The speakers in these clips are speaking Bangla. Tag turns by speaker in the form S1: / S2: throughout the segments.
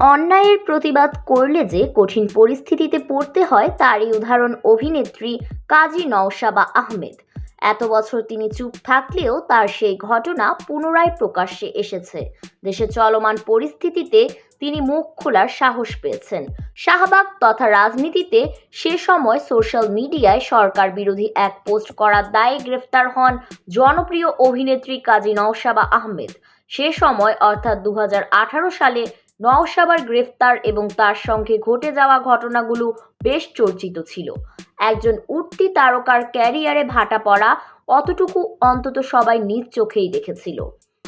S1: অন্যায়ের প্রতিবাদ করলে যে কঠিন পরিস্থিতিতে পড়তে হয়, তারই উদাহরণ অভিনেত্রী কাজী নওশাবা আহমেদ। এত বছর তিনি চুপ থাকলেও তার সেই ঘটনা পুনরায় প্রকাশ্যে এসেছে। দেশে চলমান পরিস্থিতিতে তিনি মুখ খোলার সাহস পেয়েছেন। শাহবাগ তথা রাজনীতিতে সে সময় সোশ্যাল মিডিয়ায় সরকার বিরোধী এক পোস্ট করার দায়ে গ্রেফতার হন জনপ্রিয় অভিনেত্রী কাজী নওশাবা আহমেদ। সে সময় অর্থাৎ দু হাজার আঠারো সালে নওশাবার গ্রেফতার এবং তার সঙ্গে ঘটে যাওয়া ঘটনাগুলো বেশ চর্চিত ছিল। একজন উঠতি তারকার ক্যারিয়ারে ভাটা পড়া অতটুকু অন্তত সবাই নিজ চোখেই দেখেছিল।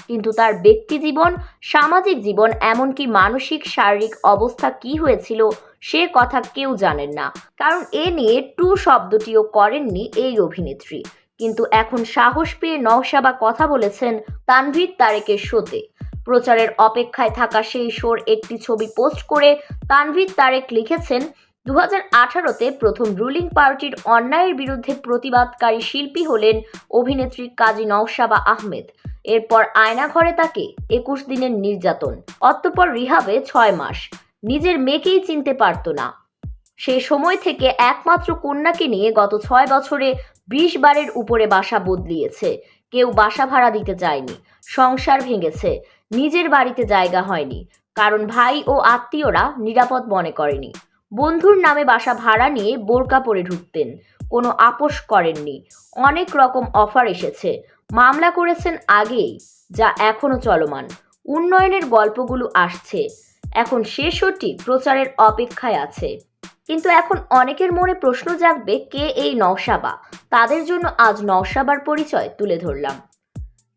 S1: কিন্তু তার ব্যক্তি জীবন, সামাজিক জীবন, এমনকি মানসিক, শারীরিক অবস্থা কি হয়েছিল সে কথা কেউ জানেন না। কারণ এ নিয়ে টু শব্দটিও করেননি এই অভিনেত্রী। কিন্তু এখন সাহস পেয়ে নওশাবা কথা বলেছেন তানভীর তারেকের শোতে প্রচারের অপেক্ষায় থাকা সেই শোর একটি ছবি পোস্ট করে তানভীর তারেক লিখেছেন দু হাজার আঠারোতে প্রথম রুলিং পার্টির অন্যায়ের বিরুদ্ধে প্রতিবাদকারী শিল্পী হলেন অভিনেত্রী কাজী নওশাবা আহমেদ। এরপর আয়নাঘরে তাকে একুশ দিনের নির্যাতন, অতঃপর রিহাবে ছয় মাস। নিজের মেয়েকেই চিনতে পারতো না। সে সময় থেকে একমাত্র কন্যাকে নিয়ে গত ছয় বছরে বিশ বারের উপরে বাসা বদলিয়েছে। কেউ বাসা ভাড়া দিতে যায়নি। সংসার ভেঙেছে। নিজের বাড়িতে জায়গা হয়নি, কারণ ভাই ও আত্মীয়রা নিরাপদ মনে করেনি। বন্ধুর নামে বাসা ভাড়া নিয়ে বোরকা পরে ঢুকতেন, কোনো আপোষ করেননি। অনেক রকম অফার এসেছে। মামলা করেছেন আগেই, যা এখনও চলমান। উন্নয়নের গল্পগুলো আসছে। এখন শেষটি প্রচারের অপেক্ষায় আছে। কিন্তু এখন অনেকের মনে প্রশ্ন জাগবে, কে এই নওশাবা? তাদের জন্য আজ নওশাবার পরিচয় তুলে ধরলাম।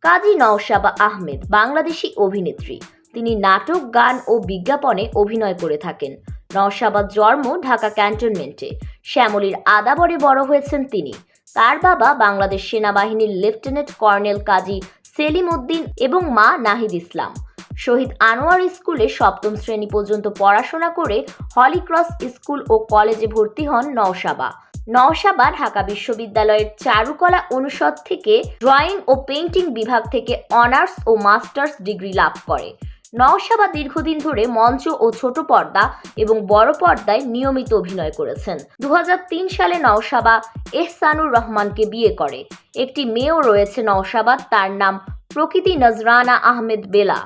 S1: কাজী নওশাবা আহমেদ, বাংলাদেশি অভিনেত্রী। তিনি নাটক, গান ও বিজ্ঞাপনে অভিনয় করে থাকেন। নওশাবার জন্ম ঢাকা ক্যান্টনমেন্টে। শ্যামলীর আদাবরে বড় হয়েছেন তিনি। তার বাবা বাংলাদেশ সেনাবাহিনীর লেফটেন্যান্ট কর্নেল কাজী সেলিম উদ্দিন এবং মা নাহিদ ইসলাম। শহীদ আনোয়ার স্কুলে সপ্তম শ্রেণি পর্যন্ত পড়াশোনা করে হলিক্রস স্কুল ও কলেজে ভর্তি হন নওশাবা। নওশাবা ঢাকা বিশ্ববিদ্যালয়ের চারুকলা অনুষদ থেকে ড্রয়িং ও পেইন্টিং বিভাগ থেকে অনার্স ও মাস্টার্স ডিগ্রি লাভ করে। নওশাবা দীর্ঘদিন ধরে মঞ্চ ও ছোট পর্দা এবং বড় পর্দায় নিয়মিত অভিনয় করেছেন। দু হাজার তিন সালে নওশাবা এহসানুর রহমানকে বিয়ে করে। একটি মেয়েও রয়েছে নওশাবাদ তার নাম প্রকৃতি নজরানা আহমেদ বেলা।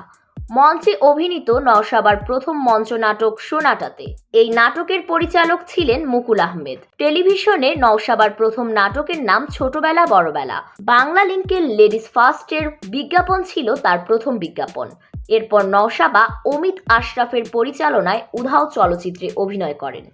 S1: মঞ্চে অভিনীত নওশাবার প্রথম মঞ্চ নাটক সোনাটাতে। এই নাটকের পরিচালক ছিলেন মুকুল আহমেদ। টেলিভিশনে নওশাবার প্রথম নাটকের নাম ছোটবেলা বড়বেলা। বাংলা লিঙ্কের লেডিস ফার্স্টের বিজ্ঞাপন ছিল তার প্রথম বিজ্ঞাপন। এরপর নওশাবা অমিত আশরাফের পরিচালনায় উধাও চলচ্চিত্রে অভিনয় করেন।